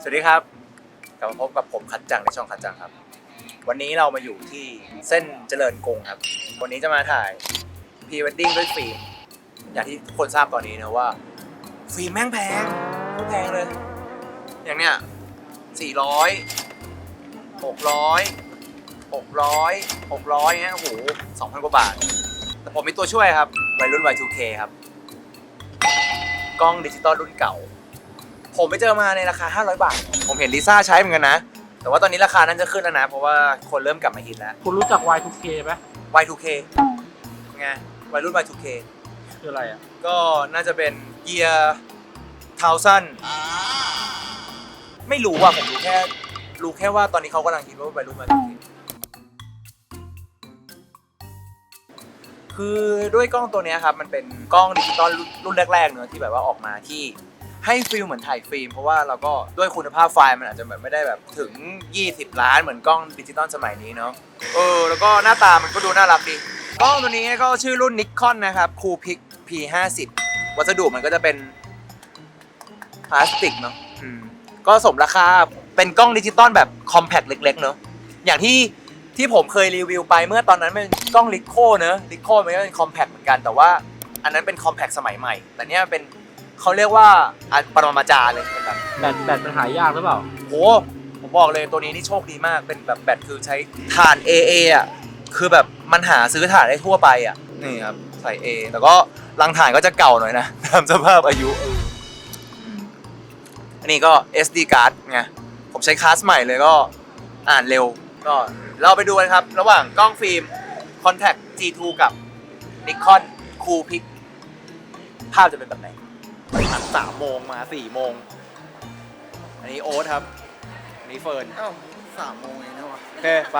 สวัสดีครับกลับมาพบกับผมคัดจังในช่องคัดจังครับ วันนี้เรามาอยู่ที่เส้นเจริญกรุงครับ วันนี้จะมาถ่ายพรีเวดดิ้งด้วยฟิล์มอย่างที่ทุกคนทราบตอนนี้นะว่า ฟิล์มแม่งแพงโคตรแพงเลย อย่างเนี้ยสี่ร้อยหกร้อยหกร้อยหกร้อยเงี้ยโอ้โหสองพันกว่าบาท แต่ผมมีตัวช่วยครับวัยรุ่น Y2K ครับ กล้องดิจิตอลรุ่นเก่า ผมไปเจอมาในราคา 500 บาท ผมเห็นลิซ่าใช้เหมือนกันนะ แต่ว่าตอนนี้ราคานั้นจะขึ้นแล้วนะ เพราะว่าคนเริ่มกลับมาฮิตแล้ว คุณรู้จัก Y2K ไหม Y2K ไงวัยรุ่น Y2K คืออะไรอะ ก็น่าจะเป็นเกียร์ทาวซันไม่รู้ว่าผมรู้แค่รู้แค่ว่าตอนนี้เขากำลังคิดว่าวัยรุ่น Y2K คือด้วยกล้องตัวเนี้ยครับ มันเป็นกล้องดิจิตอลรุ่นแรกๆเนอะที่แบบว่าออกมาที่ ให้ฟิลเหมือนถ่ายฟิล์มเพราะว่าเราก็ด้วยคุณภาพไฟล์มันอาจจะแบบไม่ได้แบบถึง 20 ล้านเหมือนกล้องดิจิตอลสมัยนี้เนาะเออแล้วก็หน้าตามันก็ดูน่ารักดีกล้องตัวนี้ก็ชื่อรุ่นนิคอนนะครับ Coolpix P50 วัสดุมันก็จะเป็นพลาสติกเนาะอืมก็สมราคาเป็นกล้องดิจิตอลแบบคอมแพคเล็ก ๆ เนาะอย่างที่ที่ผมเคยรีวิวไปเมื่อตอนนั้นเป็นกล้องลิโคเนอะลิโคมันก็เป็นคอมแพคเหมือนกันแต่ว่าอันนั้นเป็นคอมแพคสมัยใหม่ แต่เนี้ยเป็น เขาเรียกว่าอันปรมาจารย์เลยเป็นแบบแบตแบตมันหายากหรือเปล่า โหผมบอกเลยตัวนี้นี่โชคดีมากเป็นแบบแบตคือใช้ถ่าน AA อะคือแบบมันหาซื้อถ่านได้ทั่วไปอะนี่ครับใส่ A แต่ก็รังถ่านก็จะเก่าหน่อยนะ ตามสภาพอายุเอออืมอันนี้ก็ SD card ไงผมใช้คลาสใหม่เลยก็อ่านเร็วก็เราไปดูกันครับ ระหว่างกล้องฟิล์ม Contact G2 กับ Nikon Coolpix ภาพจะเป็นแบบไหน นัดสามโมงมาสี่โมง อันนี้โอ๊ตครับ อันนี้เฟิร์น อ้าวสามโมงเองนะวะ โอเค ไป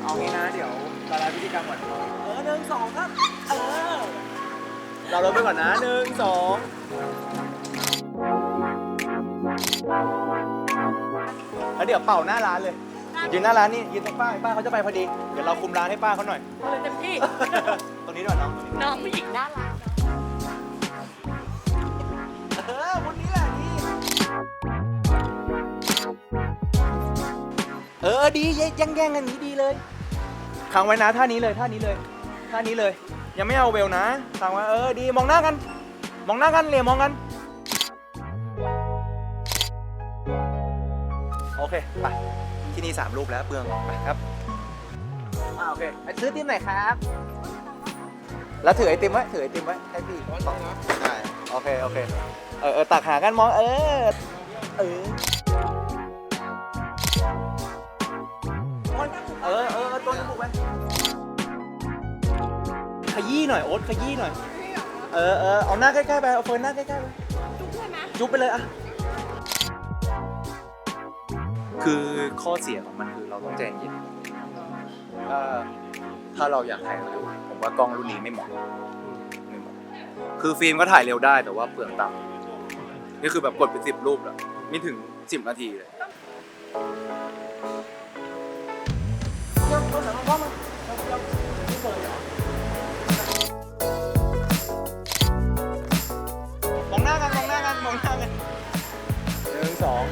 เอางี้นะ เดี๋ยวละลายพฤติกรรมก่อนเออหนึ่งสองครับ เออ เราลงไปก่อนนะหนึ่งสองแล้วเดี๋ยวเป่าหน้าร้านเลย ยืนหน้าร้านนี่ยืนตรงป้าป้าเขาจะไปพอดี เดี๋ยวเราคุมร้านให้ป้าเขาหน่อยเออเต็มที่ตรง นี้ด้วยน้องตรงนี้น้องผู้หญิงน่ารักเออวันนี้แหละนี่เออดีแย่งแย่งกันนี้ดีเลยค้างไว้นะท่านี้เลยท่านี้เลยท่านี้เลย ยังไม่เอาเวลนะค้างไว้เออดีมองหน้ากัน มองหน้ากันเหลี่ยมมองกัน โอเคไปที่นี่สามรูปแล้วเปลืองไปครับอ่าโอเคไปซื้อติมหนครับ แล้วถือไอติมไว้ถือไอติมไว้ให้พี่ต้องใช่โอเคโอเคเออเออตักหากันมองเออเออเออเออเออตัวจมูกไปขยี้หน่อยโอ๊ตขยี้หน่อย เออเออเอาหน้าใกล้ๆไปเอาเฟิร์นหน้าใกล้ๆไปจุ๊บไปเลยอะคือข้อเสียของมันคือเราต้องใจเย็นถ้า ถ้าเราอยากถ่ายเร็วผมว่ากล้องรุ่นนี้ไม่เหมาะไม่เหมาะคือฟิล์มก็ถ่ายเร็วได้แต่ว่าเปลืองตังค์นี่คือแบบกดไปสิบรูปแล้วไม่ถึงสิบนาทีเลยมองหน้ากันมองหน้ากันมองหน้ากันหนึ่งสอง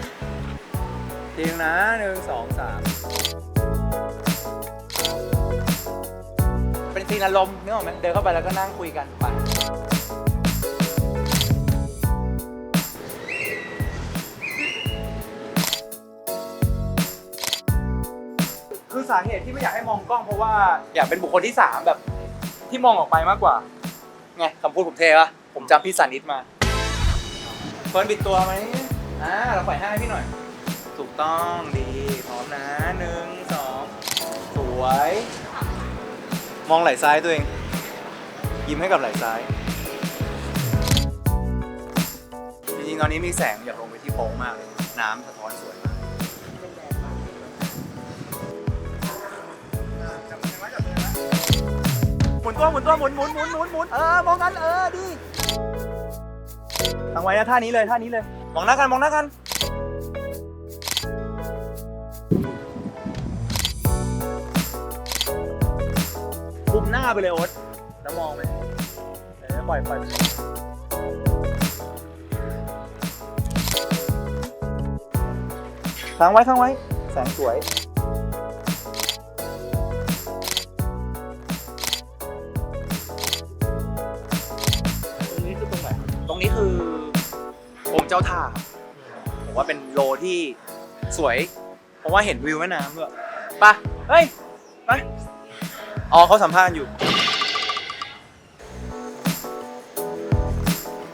ทีนึงนะหนึ่งสองสาม เป็นซีนอารมณ์นึกออกไหมเดินเข้าไปแล้วก็นั่งคุยกันไปคือสาเหตุที่ไม่อยากให้มองกล้องเพราะว่าอยากเป็นบุคคลที่สามแบบ ที่มองออกไปมากกว่าไงคำพูดผมเท่ปะผมจำพี่สันนิดมาเฟิร์นบิดตัวไหมอ่าเราปล่อยให้พี่หน่อย ถูกต้องดีพร้อมนะหนึ่งสองสวย มองไหล่ซ้ายตัวเอง ยิ้มให้กับไหล่ซ้าย จริงๆ ตอนนี้มีแสงอยากลงไปที่โป้งมากเลย น้ำสะท้อนสวยมาก หมุนตัวหมุนตัวหมุนหมุนหมุนหมุนหมุนเออ มองกัน เออ ดีตั้งไว้นะท่านี้เลย ท่านี้เลย มองหน้ากัน มองหน้ากันาไปเลยโอ๊ตแล้วมองไปเออปล่อยปล่อยมันค้างไว้ค้างไว้ แสงสวย ตรงนี้คือตรงไหนตรงนี้คือองค์เจ้าท่าผมว่าเป็นโลที่สวย เพราะว่าเห็นวิวแม่น้ำด้วยไปเฮ้ย ไป อ๋อเขาสัมภาษณ์อยู่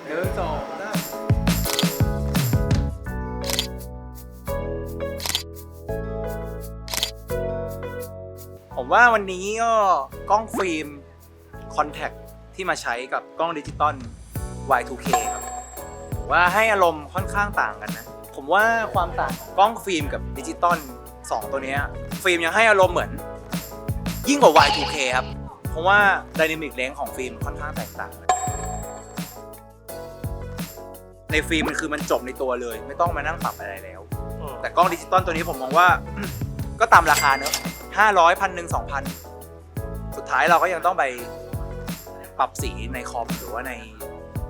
หนึ่งสองสามผมว่าวันนี้ก็กล้องฟิล์มคอนแทคที่มาใช้กับกล้องดิจิตอล Y2K ครับผมว่าให้อารมณ์ค่อนข้างต่างกันนะ ผมว่าความต่างของกล้องฟิล์มกับดิจิตอล2ตัวเนี้ยฟิล์มยังให้อารมณ์เหมือน ยิ่งกว่า Y2K ครับ เพราะว่า Dynamic Range ของฟิล์มค่อนข้างแตกต่างในฟิล์มมันคือมันจบในตัวเลย ไม่ต้องมานั่งปรับอะไรแล้ว แต่กล้องดิจิตอลตัวนี้ผมมองว่า ก็ตามราคาเนอะห้าร้อยพันหนึ่งสองพันสุดท้ายเราก็ยังต้องไปปรับสีในคอมหรือว่าใน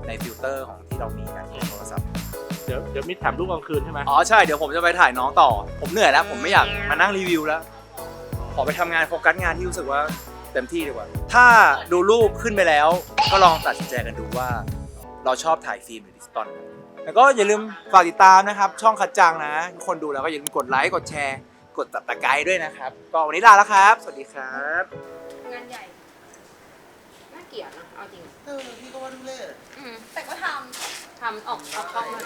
ในฟิลเตอร์ของที่เรามีกันในโทรศัพท์เดี๋ยวเดี๋ยวมีแถมรูปกลางคืนใช่ไหมอ๋อใช่เดี๋ยวผมจะไปถ่ายน้องต่อ ผมเหนื่อยแล้ว ผมไม่อยากมานั่งรีวิวแล้วข อไปทำงานโฟกัสงานที่รู้สึกว่าเต็มที่ดีกว่า ถ้าดูรูปขึ้นไปแล้ว ก็ลองตัดสินใจกันดูว่า เราชอบถ่ายฟิล์มหรือดิจิตอลแล้วก็อย่าลืมฝากติดตามนะครับ ช่องคัดจังนะทุกคนดูแล้วก็อย่าลืมกดไลค์กดแชร์ กดตับตะไคร้ด้วยนะครับ ก็วันนี้ลาแล้วครับ สวัสดีครับ งานใหญ่ น่าเกลียดนะเอาจริง เออพี่ก็ว่าทุเรศอืมแต่ก็ทำทำออกออกกล้องมา